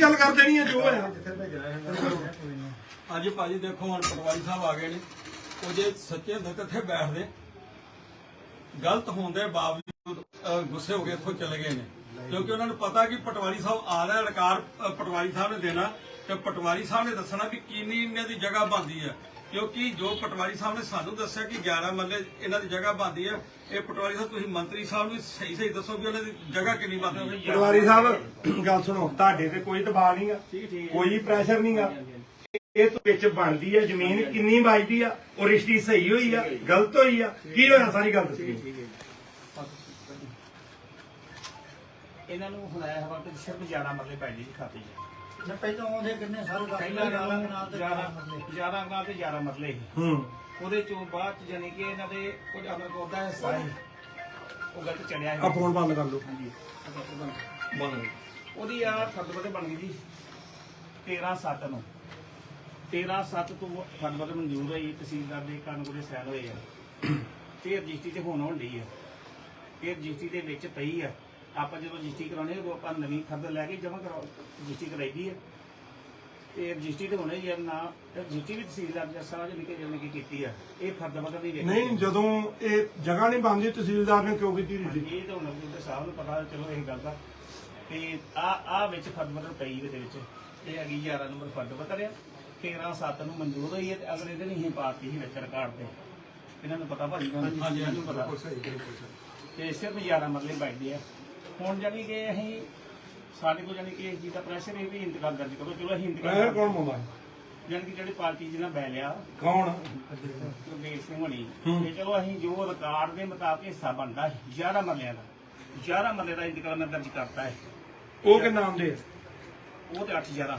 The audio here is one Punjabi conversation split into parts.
ਗੱਲ ਕਰ ਦੇਣੀ ਹੈ ਜੋ ਹੋਇਆ ਅੱਜ ਭਾਜੀ ਦੇਖੋ ਹੁਣ ਪਟਵਾਰੀ ਸਾਹਿਬ ਆ ਗਏ ਨੇ। ਉਹ ਜੇ ਸੱਚੇ ਹੁੰਦੇ ਤਾਂ ਇੱਥੇ ਬੈਠਦੇ ਗਲਤ ਹੋਣ ਦੇ ਬਾਵਜੂਦ ਅਹ, ਗੁੱਸੇ ਹੋ ਕੇ ਇੱਥੋਂ ਚਲੇ ਗਏ ਨੇ। ਕਿਉਂਕਿ ਉਹਨਾਂ ਨੂੰ ਪਤਾ ਕਿ ਪਟਵਾਰੀ ਸਾਹਿਬ ਆ ਰਿਹਾ ਅਧਿਕਾਰ ਅਹ, ਪਟਵਾਰੀ ਸਾਹਿਬ ਨੇ ਦੇਣਾ ਤੇ ਪਟਵਾਰੀ ਸਾਹਿਬ ਨੇ ਦੱਸਣਾ ਵੀ ਕਿੰਨੀ ਇਹਨਾਂ ਦੀ ਜਗ੍ਹਾ ਬਣਦੀ ਹੈ। ਕਿਉਂਕਿ ਜੋ ਪਟਵਾਰੀ ਸਾਹਿਬ ਨੇ ਸਾਨੂੰ ਦੱਸਿਆ ਕਿ 11 ਮੱਲੇ ਇਹਨਾਂ ਦੀ ਜਗ੍ਹਾ ਬਣਦੀ ਹੈ ਇਹ ਪਟਵਾਰੀ ਸਾਹਿਬ ਤੁਸੀਂ ਮੰਤਰੀ ਸਾਹਿਬ ਨੂੰ ਸਹੀ ਸਹੀ ਦੱਸੋ ਵੀ ਉਹਨਾਂ ਦੀ ਜਗ੍ਹਾ ਕਿੰਨੀ ਬਣਦੀ ਹੈ। ਪਟਵਾਰੀ ਸਾਹਿਬ ਗੱਲ ਸੁਣੋ ਤੁਹਾਡੇ ਤੇ ਕੋਈ ਦਬਾਅ ਨਹੀਂਗਾ ਕੋਈ ਪ੍ਰੈਸ਼ਰ ਨਹੀਂਗਾ ਇਹ ਤੋਂ ਵਿੱਚ ਬਣਦੀ ਹੈ ਜ਼ਮੀਨ ਕਿੰਨੀ ਵੱਜਦੀ ਆ ਉਹ ਰਿਸ਼ਤੀ ਸਹੀ ਹੋਈ ਆ ਗਲਤ ਹੋਈ ਆ ਕੀ ਹੋਇਆ? ਸਾਰੀ ਗੱਲ ਦੱਸੋ। ਇਹਨਾਂ ਨੂੰ ਹੁਣ ਆਇਆ ਹਵਾ ਤੇ ਸਿਰਫ 11 ਮਰਲੇ ਪੈ ਜੀ ਖਾਤੇ 'ਚ। ਜੇ ਪਹਿਲਾਂ ਆਉਂਦੇ ਕਿੰਨੇ ਸਾਰੇ ਦੱਸ ਪਹਿਲਾਂ ਦਿਓ, ਇਹਨਾਂ ਨਾਲ ਤੇ 11 ਮਰਲੇ। 11 ਨਾਲ ਤੇ 11 ਮਰਲੇ ਸੀ। ਹੂੰ। ਉਹਦੇ ਚੋਂ ਬਾਅਦ ਚ ਜਾਨੀ ਕਿ ਇਹਨਾਂ ਦੇ ਕੁਝ ਅਮਰ ਕੋਲ ਦਾ ਹਿੱਸਾ ਹੈ ਉਹ ਗਲਤ ਚੜਿਆ ਆ ਫੋਨ ਬੰਦ ਕਰ ਲਓ। ਹਾਂਜੀ। ਉਹਦੀ ਆ ਬਣ ਗਈ ਜੀ 13 7 ਨੂੰ। 13 7 ਤੋਂ ਮਨਜ਼ੂਰ ਹੋਈ ਤਹਿਸੀਲਦਾਰ ਦੇ ਕਾਨੂੰਨ ਦੇ ਸਾਈਨ ਹੋਏ ਆ। ਤੇ ਰਜਿਸਟਰੀ ਤੇ ਹੁਣ ਹੋਣ ਡਈ ਆ। ਇਹ ਰਜਿਸਟਰੀ ਦੇ ਵਿੱਚ ਪਈ ਆ। ਆਪਾਂ ਜਦੋਂ ਰਜਿਸਟਰੀ ਕਰਾਉਣੀ ਉਹ ਆਪਾਂ ਨਵੀਂ ਖਰਦ ਲੈ ਕੇ ਜਮ੍ਹਾਂ ਕਰਾਓ ਰਜਿਸਟਰੀ ਕਰਾਈਦੀ ਆ ਤੇ ਰਜਿਸਟਰੀ ਤੇ ਹੋਣੇ ਯਾਰ ਨਾ ਰਜਿਸਟਰੀ ਵੀ ਤਹਿਸੀਲਦਾਰ ਦੇ ਸਾਹ ਨਿਕੇ ਜਿਹਨੇ ਕੀ ਕੀਤੀ ਆ ਇਹ ਫਰਦ ਬਦਲ ਨਹੀਂ ਵੇਖੀ ਨਹੀਂ ਜਦੋਂ ਇਹ ਜਗ੍ਹਾ ਨਹੀਂ ਬਣਦੀ ਤਹਿਸੀਲਦਾਰ ਨੇ ਕਿਉਂ ਕੀਤੀ ਰਿਸ਼ਤੀ ਇਹ ਤਾਂ ਹੁਣ ਉਹਦੇ ਸਾਹਿਬ ਨੂੰ ਪਤਾ ਚਲੋ ਇਹ ਗੱਲ ਦਾ। ਤੇ ਆ ਆ ਵਿੱਚ ਫਰਦ ਬਦਲ ਪਈ ਇਹਦੇ ਵਿੱਚ। ਇਹ ਹੈਗੀ 11 ਨੰਬਰ ਫਰਦ ਬਦਲ ਆ। 13 7 ਨੂੰ ਮਨਜ਼ੂਰ ਹੋਈ ਹੈ ਤੇ ਅਗਲੇ ਦਿਨ ਹੀ ਪਾਤੀ ਸੀ ਵਿੱਚ ਰਿਕਾਰਡ ਤੇ। ਇਹਨਾਂ ਨੂੰ ਪਤਾ ਭਾਜੀ ਨੂੰ। ਹਾਂਜੀ ਇਹਨਾਂ ਨੂੰ ਪਤਾ। ਤੇ ਸਿਰਫ 11 ਮਰਲੇ ਬਚਦੇ ਆ। ਹੁਣ ਜਾਨੀ ਕਿ ਅਸੀਂ ਸਾਡੇ ਕੋਲ ਜਾਨੀ ਕਿ ਇਸ ਚੀਜ਼ ਦਾ ਪ੍ਰੈਸ਼ਰ ਇਹ ਵੀ ਇੰਤਕਾਲ ਦਰਜ ਕਰੋ ਚਲੋ ਅਸੀਂ ਇੰਤਕਾਲ ਕੌਣ ਪਾਉਂਦਾ ਜਾਨੀ ਕਿ ਜਿਹੜੀ ਪਾਰਟੀ ਜਿਹਨਾਂ ਬੈ ਲਿਆ ਕੌਣ? ਗੁਰਦੇਵ ਸਿੰਘ ਹੋਣੀ। ਤੇ ਚਲੋ ਅਸੀਂ ਜੋ ਰਿਕਾਰਡ ਦੇ ਮੁਤਾਬਕ ਹਿੱਸਾ ਬਣਦਾ ਹੈ 11 ਮਰਲਿਆਂ ਦਾ। 11 ਮਰਲੇ ਦਾ ਇੰਤਕਾਲ ਮੈਂ ਦਰਜ ਕਰਤਾ ਹੈ। ਉਹ ਕਿ ਨਾਮ ਦੇ ਉਹ ਤੇ 8 11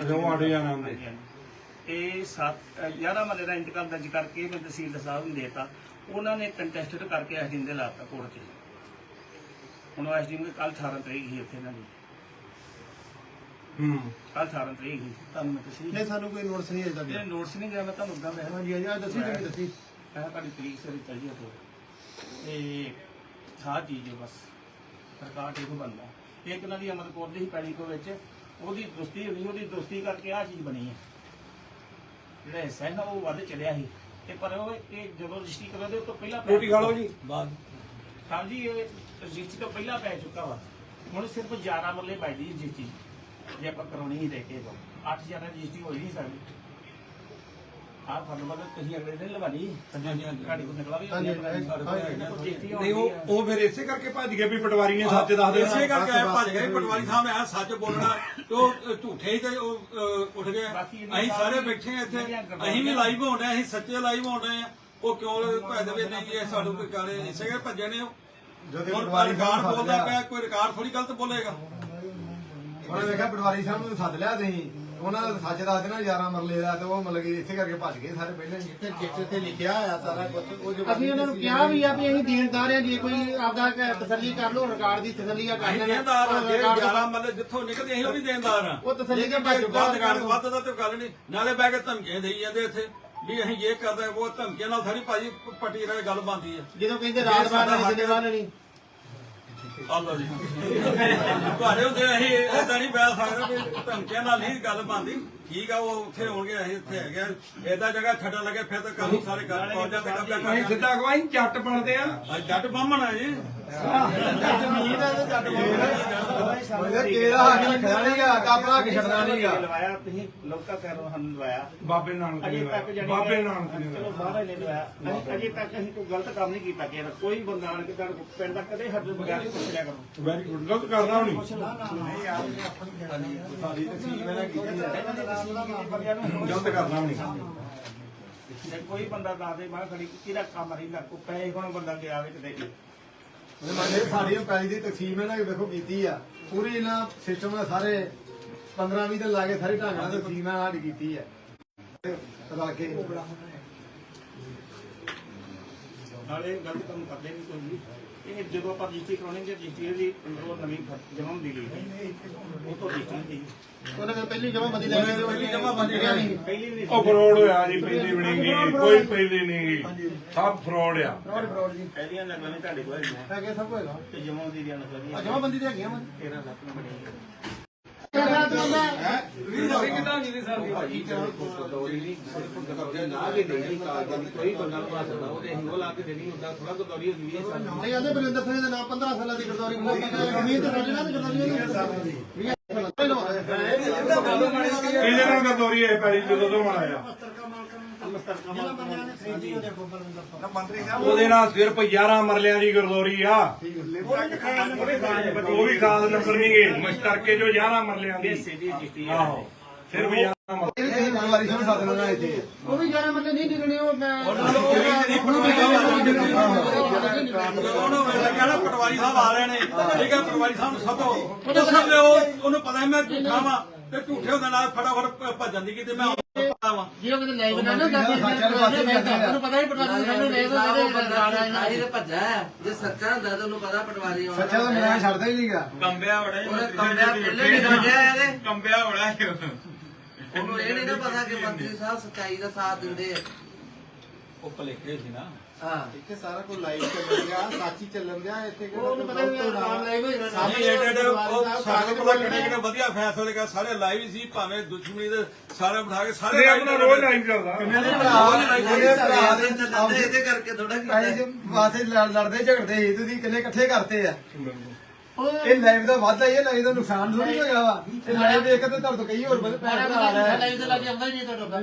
ਅੱਛਾ, ਉਹ ਅੱਠ ਹਜ਼ਾਰ ਨਾਮ ਦੇ। ਇਹ 7 11 ਮਰਲੇ ਦਾ ਇੰਤਕਾਲ ਦਰਜ ਕਰਕੇ ਮੈਂ ਤਹਿਸੀਲਦਾਰ ਸਾਹਿਬ ਨੂੰ ਦੇਤਾ। ਉਹਨਾਂ ਨੇ ਕੰਟੈਸਟਡ ਕਰਕੇ ਇਸ ਦਿਨ ਦੇ ਲਾਤਾ ਕੋਰਟ 'ਚ। ਹੁਣ ਇਸ ਦਿਨ ਕੱਲ 18 ਤਰੀਕ ਸੀ ਇੱਥੇ ਇਹਨਾਂ ਦੀ। ਹੂੰ। ਕੱਲ 18 ਤਰੀਕ ਸੀ ਤੁਹਾਨੂੰ ਮੈਂ ਤਸਵੀਰ ਨਹੀਂ ਸਾਨੂੰ ਕੋਈ ਨੋਟਿਸ ਨਹੀਂ ਅਜੇ ਇਹ ਨੋਟਿਸ ਨਹੀਂ ਗਿਆ ਮੈਂ ਤੁਹਾਨੂੰ ਉਦਾਂ ਮੈਂ ਹਾਂਜੀ ਹਾਂਜੀ ਆਹ ਦੱਸੀ ਤੁਸੀਂ ਦੱਸੀ। ਮੈਂ ਤੁਹਾਡੀ ਤਰੀਕ ਸਰੀ ਚਾਹੀਏ ਤੋਂ ਤੇ ਸਾਹ ਚੀਜ਼ ਹੈ ਬਸ। ਸਰਕਾਰ ਤੇ ਕੋ ਬੰਦਾ ਇੱਕ ਇਹਨਾਂ ਦੀ ਅਮਰ ਕੌਰ ਦੀ ਸੀ ਪੈੜੀ ਕੋ ਵਿੱਚ ਉਹਦੀ ਦੁਸਤੀ ਹੋਈ ਉਹਦੀ ਦੁਸਤੀ ਕਰਕੇ ਆ ਚੀਜ਼ ਬਣੀ ਹੈ। ਜਿਹੜਾ ਹਿੱਸਾ ਹੈ ਨਾ ਉਹ ਵੱਧ ਚੜਿਆ ਸੀ। ਤੇ ਪਰ ਉਹ ਇਹ ਜਦੋਂ ਰਜਿਸਟਰੀ ਕਰਦੇ ਉਹ ਤੋਂ ਪਹਿਲਾਂ ਪੈ ਰੋਟੀ ਖਾ ਲਓ ਜੀ। ਬਾਅਦ ਸਾਹਿਬ ਜੀ ਇਹ ਰਜਿਸਟਰੀ ਤੋਂ ਪਹਿਲਾਂ ਪੈ ਚੁੱਕਾ ਵਾ। ਹੁਣ ਸਿਰਫ 11 ਮਰਲੇ ਪੈਦੀ ਰਜਿਸਟਰੀ ਜੇ ਆਪਾਂ ਕਰਾਉਣੀ ਹੀ ਦੇ। ਕੇ 8000 ਰਜਿਸਟਰੀ ਹੋਈ ਨਹੀਂ ਸਕਦੀ ਆਹ ਫਰਮ ਬਦਲ ਤੁਸੀਂ ਅਗਲੇ ਦਿਨ ਲਵਾਣੀ ਹਾਂਜੀ ਹਾਂਜੀ ਗਾੜੀ ਕੋ ਨਿਕਲਾ ਵੀ ਹਾਂਜੀ, ਨਹੀਂ ਉਹ ਉਹ ਫਿਰ ਇਸੇ ਕਰਕੇ ਭੱਜ ਗਏ ਵੀ ਪਟਵਾਰੀ ਨੇ ਸੱਚ ਦੱਸ ਦੇਣਾ ਇਸੇ ਕਰਕੇ ਆਏ ਭੱਜ ਗਏ ਪਟਵਾਰੀ ਸਾਹਿਬ ਆ ਸੱਚ ਬੋਲਣਾ। ਤੇ ਉਹ ਅ, ਝੂਠੇ ਹੀ ਤੇ ਉਹ ਅ, ਉੱਠ ਗਏ। ਬਾਕੀ ਇਹਨਾਂ ਅਸੀਂ ਸਾਰੇ ਬੈਠੇ ਆ ਇੱਥੇ। ਜਿਹੜੀਆਂ ਅਸੀਂ ਵੀ ਲਾਈਵ ਹੋਣ ਰਹੇ ਅਸੀਂ ਸੱਚੇ ਲਾਈਵ ਹੋਣ ਰਹੇ ਆ ਉਹ ਕਿਉਂ ਭੱਜ ਦੇਵੇ ਨਹੀਂ ਇਹ ਸਾਨੂੰ ਕੋਈ ਕਾਲੇ ਇਸੇ ਕਰਕੇ ਭੱਜੇ ਨੇ ਉਹ। ਜਦੋਂ ਹੁਣ ਪਟਵਾਰੀ ਰਿਕਾਰਡ ਸਾਹਿਬ ਬੋਲਦਾ ਪਿਆ ਕੋਈ ਰਿਕਾਰਡ ਥੋੜੀ ਗਲਤ ਬੋਲੇਗਾ। ਉਹਨੇ ਵੇਖਿਆ ਪਟਵਾਰੀ ਸਾਹਿਬ ਨੂੰ ਸੱਦ ਲਿਆ ਤੁਸੀਂ। ਉਹਨਾਂ ਦਾ ਸੱਚ ਦੱਸ ਦੇਣਾ 11 ਮਰਲੇ ਦਾ ਤੇ ਉਹ ਮਤਲਬ ਕਿ ਇਸੇ ਕਰਕੇ ਭੱਜ ਗਏ ਸਾਰੇ ਪਹਿਲਾਂ ਜਿੱਥੇ ਜਿੱਥੇ ਤੇ ਲਿਖਿਆ ਆ ਸਾਰਾ ਕੁਝ ਉਹ ਜੋ ਅਸੀਂ ਉਹਨਾਂ ਨੂੰ ਕਿਹਾ ਵੀ ਆ ਵੀ ਅਸੀਂ ਦੇਣਦਾਰ ਆ ਜੇ ਕੋਈ ਆਪਦਾ ਕ- ਤਸੱਲੀ ਕਰ ਲਓ ਰਿਕਾਰਡ ਦੀ ਤਸੱਲੀ ਆ ਕਰ ਅਸੀਂ ਲੈਣਾ। ਦੇਣਦਾਰ ਆ ਜੇ ਰਿਕਾਰਡ 11 ਮਤਲਬ ਜਿੱਥੋਂ ਨਿਕਲਦੇ ਅਸੀਂ ਉਹ ਵੀ ਦੇਣਦਾਰ ਆ। ਉਹ ਤਸੱਲੀ ਦੇ ਲੇਕਿਨ ਭੱਜ ਕੋਈ ਵੱਧ ਦਾ ਤੇ ਗੱਲ ਨਹੀਂ। ਨਾਲੇ ਬਹਿ ਕੇ ਧਮਕੀਆਂ ਦੇਈ ਜਾਂਦੇ ਇੱਥੇ। ਵੀ ਅਸੀਂ ਇਹ ਕਰਦੇ ਉਹ ਧਮਕੀਆਂ ਨਾਲ ਸਾਡੀ ਭਾਜੀ ਪੱਟੀ ਗੱਲ ਬਣਦੀ ਹੈ। ਜਦੋਂ ਕਹਿੰਦੇ ਰਾਤ ਬਾਰ ਨਹੀਂ ਜ਼ਿੰਮੇਵਾਰ ਨਹੀਂ ਅੱਲਾ ਜੀ। ਤੁਹਾਡੇ ਹੁੰਦੇ ਅਸੀਂ ਨਹੀਂ ਬੈਠ ਸਕਦੇ ਧਮਕੀਆਂ ਨਾਲ ਨਹੀਂ ਗੱਲ ਬਣਦੀ। ਠੀਕ ਆ ਉਹ ਉੱਥੇ ਹੋਣਗੇ ਅਸੀਂ ਇੱਥੇ ਹੈਗੇ ਆ। ਏਦਾਂ ਜਗ੍ਹਾ ਛੱਡਣ ਲੱਗੇ ਫਿਰ ਤਾਂ ਕੰਮ ਸਾਰੇ ਗੱਲ ਪਹੁੰਚ ਜਾਂਦੇ ਕਬਜ਼ਾ ਕਰ ਅਸੀਂ ਸਿੱਧਾ ਕੋ ਅਸੀਂ ਜੱਟ ਬਣਦੇ ਆ। ਅੱਜ ਜੱਟ ਬਾਹਮਣ ਆ ਜੀ। ਤਾਂ ਕਿਹੜਾ ਹੱਕ ਰੱਖਣਾ ਕਿ ਛੱਡਣਾ ਨਹੀਂਗਾ ਲਵਾਇਆ ਤੁਸੀਂ ਲੋਕਾਂ ਕਰੋ ਹਨ ਲਵਾਇਆ। ਬਾਬੇ ਨਾਨਕ ਅਜੇ ਨੇ ਤੱਕ ਜਾਨੀ ਬਾਬੇ ਨਾਨਕ ਨੇ ਚਲੋ ਬਾਹਰ ਨੇ ਲਵਾਇਆ। ਅਸੀਂ ਅਜੇ ਤੱਕ ਅਸੀਂ ਕੋਈ ਗਲਤ ਕੰਮ ਨਹੀਂ ਕੀਤਾ ਕਿ ਕੋਈ ਬੰਦਾ ਆਣ ਕੇ ਤੁਹਾਡੇ ਪਿੰਡ ਦਾ ਕਦੇ ਹੱਦ ਬਗੈਰ ਨਹੀਂ ਪੁੱਛ ਲਿਆ ਕਰੋ ਵੈਰੀ ਗੁੱਡ ਗਲਤ ਕਰਨਾ ਨਹੀਂ ਗਲਤ ਕਰਨਾ ਨਹੀਂ ਜੇ ਕੋਈ ਬੰਦਾ ਦੱਸ ਦੇ ਮੈਂ ਖੜੀ ਕਿਹਦਾ ਕੰਮ ਰਹਿੰਦਾ ਕੋ ਪੈਸੇ ਕੋਣ ਬੰਦਾ ਗਿਆ ਵੇ ਕਿਤੇ। ਉਹਨੇ ਮੰਨੇ ਸਾਡੀ ਪੈਲੀ ਦੀ ਤਕਸੀਮ ਇਹਨਾਂ ਨੇ ਵੇਖੋ ਕੀਤੀ ਆ। ਪੂਰੀ ਇਹਨਾਂ ਸਿਸਟਮ ਨਾਲ ਸਾਰੇ 15 20 ਦਿਨ ਲਾ ਕੇ ਸਾਰੇ ਢੰਗ ਨਾਲ ਤਕਸੀਮ ਨਾਲ ਸਾਡੀ ਕੀਤੀ ਆ। ਰਲ ਕੇ ਨਾਲੇ ਗਲਤ ਕੰਮ ਕਰਦੇ ਨਹੀਂ ਕੋਈ। ਵੀ ਇਹ ਜਦੋਂ ਆਪਾਂ ਰਜਿਸਟਰੀ ਕਰਾਉਣੀ ਤੇ ਰਜਿਸਟਰੀ ਦੀ ਅੰਦਰੋਂ ਨਵੀਂ ਜਮ੍ਹਾਂ ਹੁੰਦੀ ਲਈ ਉਹ ਤੋਂ ਰਜਿਸਟਰੀ ਦੀ ਉਹਨਾਂ ਨੇ ਪਹਿਲੀ ਜਮ੍ਹਾਂ ਬੰਦੀ ਲੈ ਗਏ ਪਹਿਲੀ ਜਮ੍ਹਾਂ ਬੰਦੀ ਨਹੀਂ ਪਹਿਲੀ ਵੀ ਉਹ ਫਰੋਡ ਹੋਇਆ ਜੀ ਪਹਿਲੀ ਵੀ ਨਹੀਂ ਗਈ ਕੋਈ ਪਹਿਲੀ ਨਹੀਂ ਗਈ। ਸਭ ਫਰੋਡ ਆ। ਫਰਾਡ ਫਰਾਡ ਜੀ। ਪਹਿਲੀਆਂ ਨਕਲਾਂ ਵੀ ਤੁਹਾਡੇ ਕੋਲ ਹੈਗੀਆਂ। ਹੈਗੇ ਸਭ ਹੋਏਗਾ ਤੇ ਜਮ੍ਹਾਂ ਦੀ ਦੀਆਂ ਨਕਲਾਂ ਵੀ ਜਮ੍ਹਾਂ ਬੰਦੀ ਤੇ ਹੈਗੀਆਂ ਵਾ। 13 ਸੱਤ ਨੂੰ ਬਣੀ ਸੱਚ ਬੰਦਾ ਨਹੀਂ ਆਂਦੇ ਬਲਿੰਦਰ ਸਿੰਘ ਦੇ ਨਾਮ 15 ਸਾਲਾਂ ਦੀ ਗਰਦੌਰੀ ਹੋਈ ਜ਼ਮੀਨ ਤੇ ਸਾਡੇ ਨਾਲ ਵੀ ਗਰਦੌਰੀ ਹੋਈ ਇਹਦੇ ਨਾਲ ਗਦੋਰੀ ਹੈ ਪੈਰੀ ਜਦੋਂ ਤੋਂ ਉਹਦੇ ਨਾਲ ਸਿਰਫ 11 ਮਰਲਿਆਂ ਦੀ ਗਰਦੋਰੀ ਆ। ਉਹ ਵੀ ਖਾਸ ਨੰਬਰ ਨਹੀਂ ਗਏ ਮਸ਼ਤਰਕੇ ਜੋ 11 ਮਰਲਿਆਂ ਦੀ ਆਹੋ। ਸਿਰਫ 11 ਮਰਲੇ ਉਹ ਵੀ ਜਾਣਾ ਮਤਲਬ ਨਹੀਂ ਨਿਕਲਣੇ ਉਹ ਮੈਂ ਉਹਨੂੰ ਵੇਲੇ ਕਹਿਣਾ ਪਟਵਾਰੀ ਸਾਹਿਬ ਆ ਰਹੇ ਨੇ। ਠੀਕ ਹੈ ਪਟਵਾਰੀ ਸਾਹਿਬ ਨੂੰ ਸੱਦੋ। ਉਹ ਸਭ ਉਹ ਉਹਨੂੰ ਪਤਾ ਹੈ ਮੈਂ ਝੂਠਾ ਵਾਂ। ਤੇ ਝੂਠੇ ਹੁੰਦੇ ਨਾਲ ਫਟਾਫਟ ਭੱਜਣ ਦੀ ਕਿਤੇ ਮੈਂ ਜੇ ਉਹ ਕਿਤੇ ਲੈ ਬਣਾ ਨਾ ਤਾਂ ਉਹਨੂੰ ਪਤਾ ਹੀ ਪਟਵਾਰੀ ਸਾਨੂੰ ਲੈ ਉਹ ਬੰਦਾ ਬਣਾ ਭੱਜਾ ਜੇ ਸੱਚਾ ਹੁੰਦਾ ਤਾਂ ਉਹਨੂੰ ਪਤਾ ਪਟਵਾਰੀ ਆਉਣਾ ਸੱਚਾ ਤਾਂ ਮੈਂ ਛੱਡਦਾ ਹੀ ਨਹੀਂਗਾ ਕੰਬਿਆ ਬੜਾ ਉਹਨੇ ਕੰਬਿਆ ਪਹਿਲੇ ਵੀ ਕੰਬਿਆ ਇਹਦੇ ਕੰਬਿਆ ਬੜਾ ਉਹਨੂੰ ਇਹ ਨਹੀਂ ਨਾ ਪਤਾ ਕਿ ਮੰਤਰੀ ਸਾਹਿਬ ਸੱਚਾਈ ਦਾ ਸਾਥ ਦਿੰਦੇ ਆ। ਉਹ ਭਲੇਖੇ ਸੀ ਨਾ। ਹਾਂ। ਇੱਥੇ ਸਾਰਾ ਕੁਝ ਲਾਈਵ ਚੱਲ ਰਿਹਾ ਸੱਚੀ ਚੱਲਣ ਰਿਹਾ ਇੱਥੇ ਉਹਨੂੰ ਪਤਾ ਵੀ ਨਾਮ ਲੈ ਕੋਈ ਸਾਡੀ ਐਡੇ ਉਹ ਸਾਡੇ ਕੋਲ ਕਿੰਨੇ ਕਿੰਨੇ ਵਧੀਆ ਫੈਸਲੇ ਕਰ ਸਾਰੇ ਲਾਈਵ ਸੀ ਭਾਵੇਂ ਦੁਸ਼ਮਣੀ ਦੇ ਸਾਰੇ ਬਿਠਾ ਕੇ ਸਾਰੇ ਇਹ ਆਪਣਾ ਰੋਜ਼ ਲਾਈਵ ਚੱਲਦਾ। ਉਹਦੇ ਭਰਾ ਦੇ ਚੱਲਦੇ ਇਹਦੇ ਕਰਕੇ ਥੋੜਾ ਕੀਤਾ। ਦੇ ਲੜ- ਲੜਦੇ ਝਗੜਦੇ ਸੀ ਤੁਸੀਂ ਕਿੰਨੇ ਇਕੱਠੇ ਕਰਤੇ ਆ। ਉਹ ਇਹ ਲਾਈਵ ਦਾ ਵਾਧਾ ਹੀ ਹੈ ਲਾਈਵ ਦਾ ਨੁਕਸਾਨ ਥੋੜੀ ਹੋਇਆ ਵਾ। ਇਹ ਲਾਈਵ ਦੇਖ ਕੇ ਤੇ ਤੁਹਾਡੇ ਤੋਂ ਕਈ ਹੋਰ ਬੰਦੇ ਪੈਸੇ ਆ ਰਹੇ। ਲਾਈਵ ਤੇ ਲੱਗੇ ਆਉਂਦਾ ਹੀ ਨਹੀਂ ਤੁਹਾਡਾ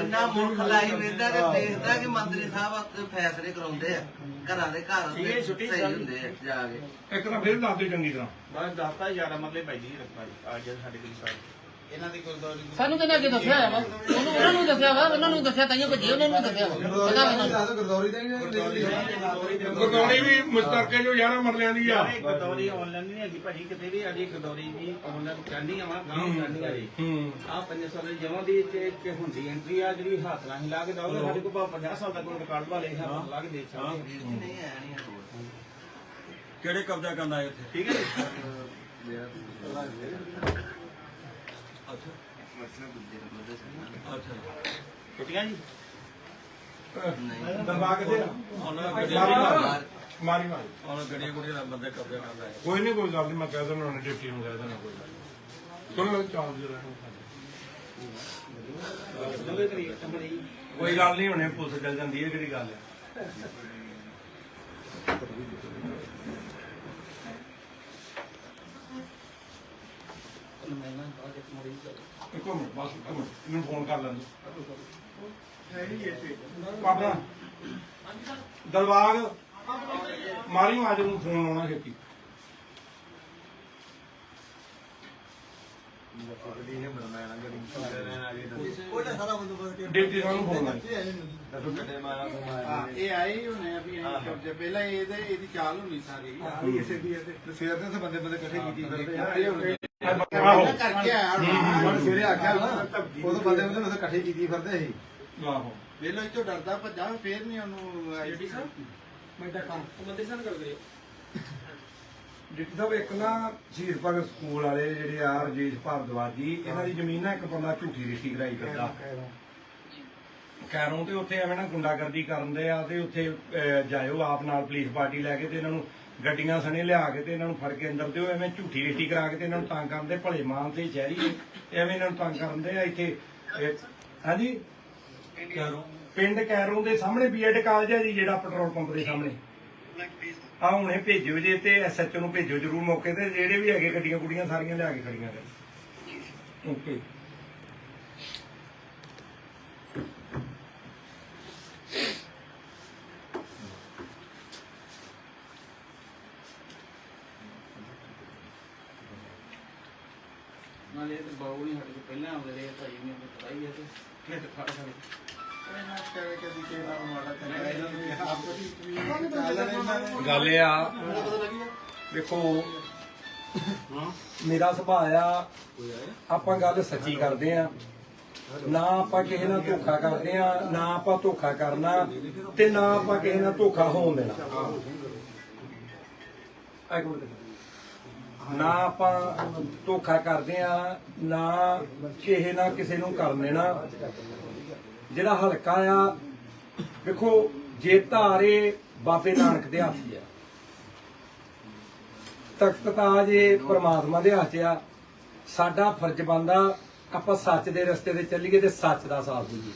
ਇੰਨਾ ਮੁਲਕ ਲਾਈ ਰਹਿੰਦਾ ਕਿ ਦੇਖਦਾ ਕਿ ਮੰਤਰੀ ਸਾਹਿਬ ਆਪਣੇ ਫੈਸਲੇ ਕਰਾਉਂਦੇ ਆ। ਘਰਾਂ ਦੇ ਘਰ ਸਹੀ ਹੁੰਦੇ ਆ ਜਾ ਕੇ। ਇੱਕ ਤਾਂ ਫਿਰ ਦੱਸ ਦਿਓ ਚੰਗੀ ਤਰ੍ਹਾਂ। ਬਸ ਦੱਸਤਾ 11 ਮਰਲੇ ਭਾਈ ਜੀ ਰੱਖਾ ਜੀ। ਅੱਜ ਸਾਡੇ ਕੋਲ ਸਾਹਿਬ ਸਾਨੂੰ ਕਿਹਨੇ ਅੱਗੇ ਦੱਸਿਆ ਹੈ ਵਾ? ਉਹਨੂੰ ਉਹਨਾਂ ਨੂੰ ਦੱਸਿਆ ਵਾ ਉਹਨਾਂ ਨੂੰ ਦੱਸਿਆ ਤਾਈਓ ਭੱਜੇ ਉਹਨਾਂ ਨੂੰ ਦੱਸਿਆ ਵਾ। ਪਤਾ ਮੈਨੂੰ ਗਰਦੌਰੀ ਦਾ ਹੀ ਵੀ ਮਸ਼ਤਰਕੇ ਜੋ 11 ਮਰਲਿਆਂ ਦੀ ਆ। ਗਦੌਰੀ ਆਨਲਾਈਨ ਨਹੀਂ ਹੈਗੀ ਭਾਜੀ ਕਿਤੇ ਵੀ ਅਜੇ ਗਦੌਰੀ ਜੀ ਆਨਲਾਈਨ ਕਰਨੀ ਆ ਵਾ ਗਾਉਂ ਕਰਨੀ ਆ ਜੀ। ਹੂੰ। ਆ 5 ਸਾਲ ਦੀ ਜਮਾਂ ਦੀ ਤੇ ਇੱਕ ਹੁੰਦੀ ਐਂਟਰੀ ਆ ਜਿਹੜੀ ਹੱਥ ਨਾਲ ਹਿਲਾ ਕੇ ਦਾਓਗੇ ਸਾਡੇ ਕੋਲ ਭਾਵੇਂ 50 ਸਾਲ ਦਾ ਕੋਈ ਰਿਕਾਰਡ ਵਾਲੇ ਹੱਥ ਲਾ ਕੇ ਦੇ ਸਕਦੇ ਹਾਂ। ਨਹੀਂ ਆਇਆ ਨਹੀਂ ਕਿਹੜੇ ਕਬਜ਼ਾ ਕਰਨਾ ਹੈ ਇੱਥੇ? ਠੀਕ ਹੈ ਜੀ। ਜੀ? ਉਹਨਾਂ ਗੱਡੀਆਂ ਮਾਰੀ ਮਾਰੀ। ਉਹਨਾਂ ਗੱਡੀਆਂ ਦਾ ਬੰਦੇ ਕਬਜ਼ਾ ਕੋਈ ਨਹੀਂ ਕੋਈ ਗੱਲ ਨਹੀਂ ਮੈਂ ਕਹਿ ਦਿੰਦਾ ਉਹਨੇ ਡਿਪਟੀ ਨੂੰ ਕਹਿ ਦੇਣਾ ਕੋਈ ਗੱਲ ਚਲੋ ਚਾਲ ਜਰਾ ਕੋਈ ਗੱਲ ਨਹੀਂ ਹੁਣੇ ਪੁਲਿਸ ਚੱਲ ਜਾਂਦੀ ਹੈ ਕਿਹੜੀ ਗੱਲ ਹੈ? ਇੱਕੋ ਮਿੰਟ ਬਸ ਇੱਕੋ ਮਿੰਟ ਇਹਨੂੰ ਫੋਨ ਕਰ ਲੈਂਦੇ ਪਾਪਾ ਦਲਵਾਗ ਮਾਰੀ ਮਾਜ ਨੂੰ ਫੋਨ ਆਉਣਾ ਛੇਤੀ ਡਿਪਟੀ ਸਾਹਿਬ ਨੂੰ ਫੋਨ ਆਇਆ ਇਹ ਆਏ ਹੀ ਹੋਣੇ ਆ ਵੀ ਇਹ ਕਬਜ਼ੇ। ਪਹਿਲਾਂ ਇਹਦੇ ਇਹਦੀ ਚਾਲ ਹੋਣੀ ਸਾਰੀ। ਇਸੇ ਦੀ ਸਵੇਰ ਦੇ ਬੰਦੇ ਬੰਦੇ ਇਕੱਠੇ ਕੀਤੀ ਫਿਰਦੇ ਆ। ਇਹ ਹੁਣ ਆਹੋ ਕਰਕੇ ਆਇਆ ਹੁਣ। ਸਵੇਰੇ ਆਖਿਆ ਨਾ ਉਦੋਂ ਬੰਦੇ ਬੰਦੇ ਨੂੰ ਇਕੱਠੇ ਕੀਤੀ ਫਿਰਦੇ ਸੀ। ਆਹੋ। ਵੇਲੋ ਇੱਥੋਂ ਡਰਦਾ ਭੱਜਾ ਫੇਰ ਨਹੀਂ ਉਹਨੂੰ ਆਈਡੀ ਸਾਹਿਬ ਡਿਪਟੀ ਸਾਹਿਬ ਇੱਕ ਨਾ ਸ਼ਹੀਦ ਭਗਤ ਸਕੂਲ ਵਾਲੇ ਜਿਹੜੇ ਆ ਰਜੇਸ਼ ਭਾਰਦਵਾਜੀ ਇਹਨਾਂ ਦੀ ਜ਼ਮੀਨ ਨਾ ਇੱਕ ਬੰਦਾ ਝੂਠੀ ਰਿਸ਼ਤੀ ਕਰਾਈ ਕਰਦਾ ਕੈਰੋਂ ਤੇ ਉੱਥੇ ਐਵੇਂ ਨਾ ਗੁੰਡਾਗਰਦੀ ਕਰਨ ਦੇ ਆ ਤੇ ਉੱਥੇ ਜਾਇਓ ਆਪ ਨਾਲ ਪੁਲਿਸ ਪਾਰਟੀ ਲੈ ਕੇ ਤੇ ਇਹਨਾਂ ਨੂੰ ਗੱਡੀਆਂ ਸਣੇ ਲਿਆ ਕੇ ਤੇ ਇਹਨਾਂ ਨੂੰ ਫੜ ਕੇ ਅੰਦਰ ਦਿਓ ਐਵੇਂ ਝੂਠੀ ਰਿਸ਼ਤੀ ਕਰਾ ਕੇ ਤੇ ਇਹਨਾਂ ਨੂੰ ਤੰਗ ਕਰਦੇ ਭਲੇ ਮਾਨ ਤੇ ਸ਼ਹਿਰੀ ਇਹ, ਐਵੇਂ ਇਹਨਾਂ ਨੂੰ ਤੰਗ ਕਰਨ ਦੇ ਆ ਇੱਥੇ। ਇਹ, ਹਾਂਜੀ? ਪਿੰਡ ਕੈਰੋਂ। ਦੇ ਸਾਹਮਣੇ ਬੀਐਡ ਕਾਲਜ ਹੈ ਜੀ ਜਿਹੜਾ ਪੈਟਰੋਲ ਪੰਪ ਦੇ ਸਾਹਮਣੇ। ਆ ਹੁਣੇ ਭੇਜਿਓ ਜੇ ਤੇ ਐਸਐਚਓ ਨੂੰ ਭੇਜਿਓ ਜਰੂਰ ਮੌਕੇ ਤੇ ਜਿਹੜੇ ਵੀ ਹੈਗੇ ਗੱਡੀਆਂ ਗੁੱਡੀਆਂ ਸਾਰੀਆਂ ਲਿਆ ਕੇ ਖੜੀਆਂ ਕਰ ਓਕੇ। ਨਾਲੇ ਤੇ ਬਾਬੂ ਨਹੀਂ ਸਾਡੇ ਕੋਲ ਪਹਿਲਾਂ ਆਉਂਦੇ ਰਹੇ ਭਾਈ ਨੇ ਪਤਾ ਹੀ ਹੈ ਤੇ ਫਿਰ ਤੇ ਖੜ ਖੜ ਗੱਲ ਇਹ ਆ ਦੇਖੋ ਮੇਰਾ ਸੁਭਾਅ ਆ ਆਪਾਂ ਗੱਲ ਸੱਚੀ ਕਰਦੇ ਆ। ਨਾ ਆਪਾਂ ਕਿਸੇ ਨਾਲ ਧੋਖਾ ਕਰਦੇ ਆ ਨਾ ਆਪਾਂ ਧੋਖਾ ਕਰਨਾ ਤੇ ਨਾ ਆਪਾਂ ਕਿਸੇ ਨਾਲ ਧੋਖਾ ਹੋਣ ਦੇਣਾ। ਇੱਕ ਮਿੰਟ। ਨਾ ਆਪਾਂ ਧੋਖਾ ਕਰਦੇ ਆ, ਨਾ ਕਿਸੇ ਨਾਲ ਕਿਸੇ ਨੂੰ ਕਰਨ ਦੇਣਾ ਜਿਹੜਾ ਹਲਕਾ ਆ, ਵੇਖੋ, ਜੇ ਧਾਰੇ ਬਾਬੇ ਨਾਨਕ ਦੇ ਹੱਥ 'ਚ ਆ। ਤਖਤ ਤਾਜ ਇਹ ਪ੍ਰਮਾਤਮਾ ਦੇ ਹੱਥ 'ਚ ਆ, ਸਾਡਾ ਫਰਜ਼ ਬਣਦਾ ਆਪਾਂ ਸੱਚ ਦੇ ਰਸਤੇ ਤੇ ਚੱਲੀਏ ਤੇ ਸੱਚ ਦਾ ਸਾਥ ਦਈਏ।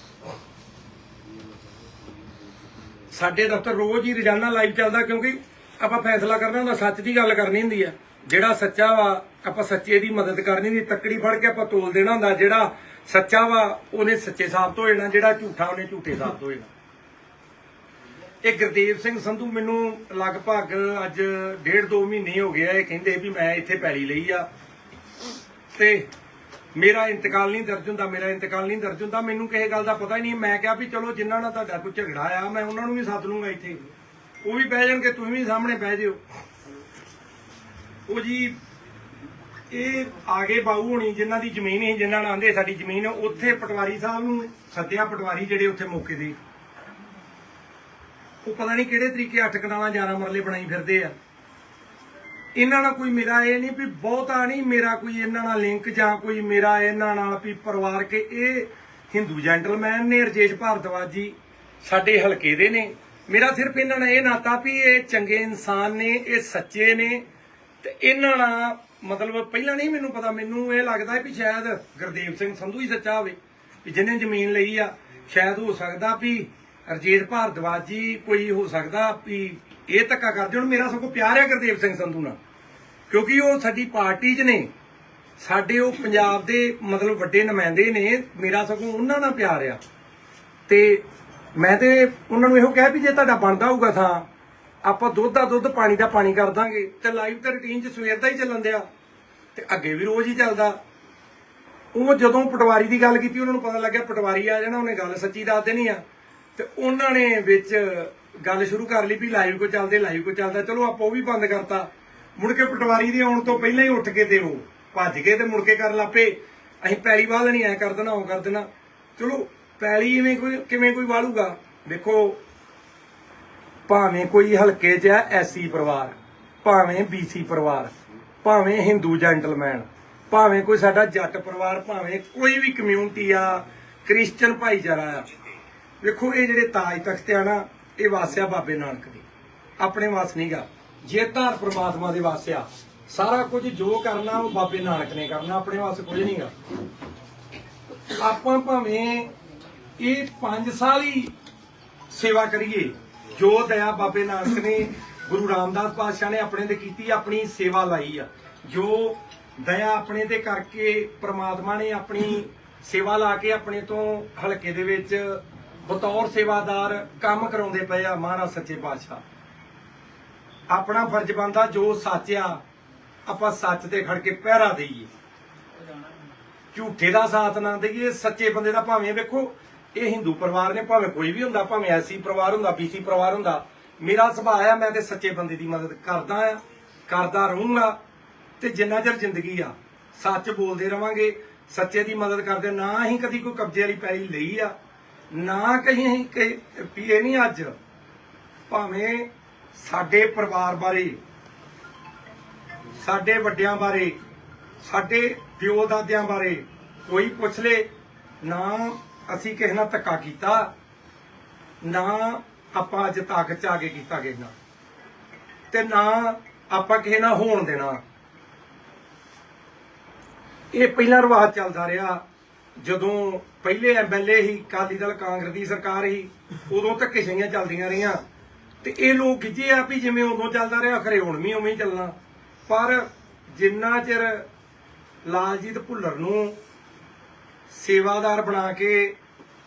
ਸਾਡੇ ਦਫ਼ਤਰ ਰੋਜ਼ ਹੀ ਰੋਜ਼ਾਨਾ ਲਾਈਵ ਚੱਲਦਾ ਕਿਉਂਕਿ ਆਪਾਂ ਫੈਸਲਾ ਕਰਨਾ ਹੁੰਦਾ, ਸੱਚ ਦੀ ਗੱਲ ਕਰਨੀ ਹੁੰਦੀ ਆ। ਜਿਹੜਾ ਸੱਚਾ ਵਾ, ਆਪਾਂ ਸੱਚੇ ਦੀ ਮਦਦ ਕਰਨੀ ਹੁੰਦੀ ਤੱਕੜੀ ਫੜ ਕੇ ਆਪਾਂ ਤੋਲ ਦੇਣਾ ਹੁੰਦਾ। ਜਿਹੜਾ ਸੱਚਾ ਵਾ, ਉਹਨੇ ਸੱਚੇ ਸਾਬਤ ਹੋ ਜਾਣਾ, ਜਿਹੜਾ ਝੂਠਾ ਉਹਨੇ ਝੂਠੇ ਸਾਬਤ ਹੋ ਜਾਣਾ। ਇਹ ਗੁਰਦੇਵ ਸਿੰਘ ਸੰਧੂ ਮੈਨੂੰ ਲਗਭਗ ਅੱਜ ਡੇਢ ਦੋ ਮਹੀਨੇ ਹੋ ਗਏ ਇਹ ਕਹਿੰਦੇ ਵੀ ਮੈਂ ਇੱਥੇ ਪੈਲੀ ਲਈ ਆ। ਤੇ ਮੇਰਾ ਇੰਤਕਾਲ ਨਹੀਂ ਦਰਜ ਹੁੰਦਾ, ਮੇਰਾ ਇੰਤਕਾਲ ਨਹੀਂ ਦਰਜ ਹੁੰਦਾ। ਮੈਨੂੰ ਕਿਸੇ ਗੱਲ ਦਾ ਪਤਾ ਹੀ ਨਹੀਂ, ਮੈਂ ਕਿਹਾ ਵੀ ਚਲੋ ਜਿਨ੍ਹਾਂ ਨਾਲ ਤੁਹਾਡਾ ਕੋਈ ਝਗੜਾ ਆ, ਮੈਂ ਉਹਨਾਂ ਨੂੰ ਵੀ ਸੱਦ ਲੂੰਗਾ ਇੱਥੇ। ਉਹ ਵੀ ਬਹਿ ਜਾਣਗੇ, ਤੁਸੀਂ ਵੀ ਸਾਹਮਣੇ ਬਹਿ ਜਿਓ। ਉਹ ਜੀ ਇਹ ਆਗੇ ਬਾਹੂ ਹੋਣੀ ਜਿਨ੍ਹਾਂ ਦੀ ਜ਼ਮੀਨ ਹੈ ਜਿਨ੍ਹਾਂ ਨਾਲ ਆਂਦੇ ਸਾਡੀ ਜ਼ਮੀਨ ਹੈ, ਉੱਥੇ ਪਟਵਾਰੀ ਸਾਹਿਬ ਨੂੰ ਸੱਦਿਆ ਪਟਵਾਰੀ ਜਿਹੜੇ ਉੱਥੇ ਮੌਕੇ ਦੇ ਉਹ ਪਤਾ ਨਹੀਂ ਕਿਹੜੇ ਤਰੀਕੇ ਅੱਠ ਕਨਾਲਾਂ 11 ਮਰਲੇ ਬਣਾਈ ਫਿਰਦੇ ਆ। ਇਹਨਾਂ ਨਾਲ ਕੋਈ ਮੇਰਾ ਇਹ ਨਹੀਂ ਵੀ ਬਹੁਤਾ ਨਹੀਂ ਮੇਰਾ ਕੋਈ ਇਹਨਾਂ ਨਾਲ ਲਿੰਕ ਜਾਂ ਕੋਈ ਮੇਰਾ ਇਹਨਾਂ ਨਾਲ ਵੀ ਪਰਿਵਾਰ ਕੇ ਇਹ ਹਿੰਦੂ ਜੈਂਟਲਮੈਨ ਨੇ ਰਜੇਸ਼ ਭਾਰਦਵਾਜ ਜੀ ਸਾਡੇ ਹਲਕੇ ਦੇ ਨੇ। ਮੇਰਾ ਸਿਰਫ ਇਹਨਾਂ ਨਾਲ ਇਹ ਨਾਤਾ ਵੀ ਇਹ ਚੰਗੇ ਇਨਸਾਨ ਨੇ ਇਹ ਸੱਚੇ ਨੇ। ਤੇ ਇਹਨਾਂ ਨਾਲ ਮਤਲਬ ਪਹਿਲਾਂ ਨਹੀਂ ਮੈਨੂੰ ਪਤਾ, ਮੈਨੂੰ ਇਹ ਲੱਗਦਾ ਵੀ ਸ਼ਾਇਦ ਗੁਰਦੇਵ ਸਿੰਘ ਸੰਧੂ ਹੀ ਸੱਚਾ ਹੋਵੇ ਵੀ ਜਿਹਨੇ ਜ਼ਮੀਨ ਲਈ ਆ, ਸ਼ਾਇਦ ਹੋ ਸਕਦਾ ਵੀ ਰਜੇਸ਼ ਭਾਰਦਵਾਜ ਜੀ ਕੋਈ ਹੋ ਸਕਦਾ ਵੀ ਇਹ ਧੱਕਾ ਕਰਦੇ ਹੁਣ, ਮੇਰਾ ਸਗੋਂ ਪਿਆਰ ਹੈ ਗੁਰਦੇਵ ਸਿੰਘ ਸੰਧੂ ਨਾਲ, ਕਿਉਂਕਿ ਉਹ ਸਾਡੀ ਪਾਰਟੀ 'ਚ ਨੇ, ਸਾਡੇ ਉਹ ਪੰਜਾਬ ਦੇ ਮਤਲਬ ਵੱਡੇ ਨੁਮਾਇੰਦੇ ਨੇ, ਮੇਰਾ ਸਗੋਂ ਉਹਨਾਂ ਨਾਲ ਪਿਆਰ ਆ। ਤੇ ਮੈਂ ਤੇ ਉਹਨਾਂ ਨੂੰ ਇਹੋ ਕਿਹਾ ਵੀ ਜੇ ਤੁਹਾਡਾ ਬਣਦਾ ਹੋਊਗਾ ਥਾਂ ਆਪਾਂ ਦੁੱਧ ਦਾ ਦੁੱਧ, ਪਾਣੀ ਦਾ ਪਾਣੀ ਕਰ ਦਾਂਗੇ। ਤੇ ਲਾਈਵ ਤੇ ਰੁਟੀਨ 'ਚ ਸਵੇਰ ਦਾ ਹੀ ਚੱਲਣ ਦਿਆ। ਤੇ ਅੱਗੇ ਵੀ ਰੋਜ਼ ਹੀ ਚੱਲਦਾ। ਉਹ ਜਦੋਂ ਪਟਵਾਰੀ ਦੀ ਗੱਲ ਕੀਤੀ, ਉਹਨਾਂ ਨੂੰ ਪਤਾ ਲੱਗਿਆ ਪਟਵਾਰੀ ਆ ਜਾਣਾ, ਉਹਨੇ ਗੱਲ ਸੱਚੀ ਦੱਸ ਦੇਣੀ ਆ। ਤੇ ਉਹਨਾਂ ਨੇ ਵਿੱਚ ਗੱਲ ਸ਼ੁਰੂ ਕਰ ਲਈ ਵੀ ਲਾਈਵ ਕੋ ਚੱਲਦੇ ਲਾਈਵ ਕੋ ਚੱਲਦਾ। ਚਲੋ, ਆਪਾਂ ਉਹ ਵੀ ਬੰਦ ਕਰਤਾ। ਮੁੜ ਕੇ ਪਟਵਾਰੀ ਦੇ ਆਉਣ ਤੋਂ ਪਹਿਲਾਂ ਹੀ ਉੱਠ ਕੇ ਤੇ ਉਹ ਭੱਜ ਕੇ ਤੇ ਮੁੜ ਕੇ ਕਰਨ ਲੱਪੇ। ਅਸੀਂ ਪੈਲੀ ਵਾਲ ਨਹੀਂ ਐ ਕਰ ਦੇਣਾ, ਉਹ ਕਰ ਦੇਣਾ। ਚਲੋ, ਪੈਲੀ ਇਵੇਂ ਕੋਈ, ਕਿਵੇਂ ਕੋਈ ਵਾਲੂਗਾ। ਦੇਖੋ ਭਾਵੇਂ ਕੋਈ ਹਲਕੇ 'ਚ ਹੈ ਐਸਸੀ ਪਰਿਵਾਰ, ਭਾਵੇਂ ਬੀਸੀ ਪਰਿਵਾਰ, ਭਾਵੇਂ ਹਿੰਦੂ ਜੈਂਟਲਮੈਨ ਭਾਵੇਂ ਕੋਈ ਸਾਡਾ ਜੱਟ ਪਰਿਵਾਰ, ਭਾਵੇਂ ਕੋਈ ਵੀ ਕਮਿਊਨਿਟੀ ਆ ਕ੍ਰਿਸਚੀਅਨ ਭਾਈਚਾਰਾ ਆ। ਵੇਖੋ, ਇਹ ਜਿਹੜੇ ਤਾਜ ਤਖਤ ਆ ਨਾ, ਇਹ ਵਾਸਿਆ ਬਾਬੇ ਨਾਨਕ ਦੇ। ਆਪਣੇ ਵਾਸ ਨਹੀਂਗਾ ਜੇ ਧਾਰ ਪ੍ਰਮਾਤਮਾ ਦੇ ਵਾਸਿਆ ਸਾਰਾ ਕੁਝ ਜੋ ਕਰਨਾ, ਉਹ ਬਾਬੇ ਨਾਨਕ ਨੇ ਕਰਨਾ, ਆਪਣੇ ਵਾਸ ਕੁਝ ਨਹੀਂਗਾ ਆਪਾਂ ਭਾਵੇਂ ਇਹ 5 ਸਾਲ ਹੀ ਸੇਵਾ ਕਰੀਏ ਜੋ ਦਇਆ ਬਾਬੇ ਨਾਨਕ ਨੇ ਗੁਰੂ ਰਾਮਦਾਸ ਪਾਤਸ਼ਾਹ ਨੇ ਆਪਣੇ ਤੇ ਕੀਤੀ, ਆਪਣੀ ਸੇਵਾ ਲਾਈ ਆ। ਜੋ ਦਇਆ ਆਪਣੇ ਤੇ ਕਰਕੇ ਪ੍ਰਮਾਤਮਾ ਨੇ ਆਪਣੀ ਸੇਵਾ ਲਾ ਕੇ ਆਪਣੇ ਤੋਂ ਹਲਕੇ ਦੇ ਵਿੱਚ ਬਤੌਰ ਸੇਵਾਦਾਰ ਕੰਮ ਕਰਾਉਂਦੇ ਪਏ ਆ ਮਹਾਰਾਜ ਸੱਚੇ ਪਾਤਸ਼ਾਹ। ਆਪਣਾ ਫਰਜ਼ ਬਣਦਾ ਜੋ ਸੱਚ ਆ, ਆਪਾਂ ਸੱਚ ਤੇ ਖੜ ਕੇ ਪਹਿਰਾ ਦੇਈਏ। ਝੂਠੇ ਦਾ ਸਾਥ ਨਾ ਦੇਈਏ, ਸੱਚੇ ਬੰਦੇ ਦਾ ਭਾਵੇਂ ਵੇਖੋ ਇਹ ਹਿੰਦੂ ਪਰਿਵਾਰ ਨੇ, ਭਾਵੇਂ ਕੋਈ ਵੀ ਹੁੰਦਾ, ਭਾਵੇਂ ਐਸੀ ਪਰਿਵਾਰ ਹੁੰਦਾ, ਬੀਸੀ ਪਰਿਵਾਰ ਹੁੰਦਾ, ਮੇਰਾ ਸੁਭਾਅ ਆ ਮੈਂ ਤੇ ਸੱਚੇ ਬੰਦੇ ਦੀ ਮਦਦ ਕਰਦਾ ਆ ਕਰਦਾ ਰਹੂੰਗਾ ਤੇ ਜਿੰਨਾ ਚਿਰ ਜ਼ਿੰਦਗੀ ਆ, ਸੱਚ ਬੋਲਦੇ ਰਵਾਂਗੇ, ਸੱਚੇ ਦੀ ਮਦਦ ਕਰਦੇ, ਨਾ ਹੀ ਕਦੀ ਕੋਈ ਕਬਜ਼ੇ ਵਾਲੀ ਪੈਲੀ ਲਈ ਆ, ਨਾ ਕਹੀਂ ਅਸੀਂ ਕਿ ਵੀ ਨਹੀਂ ਅੱਜ, ਭਾਵੇਂ ਸਾਡੇ ਪਰਿਵਾਰ ਬਾਰੇ, ਸਾਡੇ ਵੱਡਿਆਂ ਬਾਰੇ, ਸਾਡੇ ਪਿਓ ਦਾਦਿਆਂ ਬਾਰੇ ਕੋਈ ਪੁੱਛ ਲੇ, ਨਾ ਅਸੀਂ ਕਿਸੇ ਨਾਲ ਧੱਕਾ ਕੀਤਾ, ਨਾ ਆਪਾਂ ਅੱਜ ਤਾਕਤ ਚ ਆ ਕੇ ਕੀਤਾ ਕਿਸੇ ਨਾਲ। ਤੇ ਨਾ ਆਪਾਂ ਕਿਸੇ ਨਾਲ ਹੋਣ ਦੇਣਾ। ਇਹ ਪਹਿਲਾ ਰਿਵਾਜ ਚੱਲਦਾ ਰਿਹਾ। ਜਦੋਂ ਪਹਿਲੇ ਐਮਐਲਏ ਹੀ ਕਾਲੀ ਦਲ, ਕਾਂਗਰਸ ਦੀ ਸਰਕਾਰ ਹੀ ਉਦੋਂ ਧੱਕੇ ਧੱਕੇਸ਼ਾਹੀਆਂ ਚੱਲਦੀਆਂ ਰਹੀਆਂ। ਤੇ ਇਹ ਲੋਕ ਖਿੱਚੇ ਆ ਵੀ ਜਿਵੇਂ ਉਦੋਂ ਚੱਲਦਾ ਰਿਹਾ, ਖਰੇ ਹੁਣ ਵੀ ਉਵੇਂ ਹੀ ਚੱਲਣਾ। ਪਰ ਜਿੰਨਾ ਚਿਰ ਲਾਲਜੀਤ ਭੁੱਲਰ ਨੂੰ ਸੇਵਾਦਾਰ ਬਣਾ ਕੇ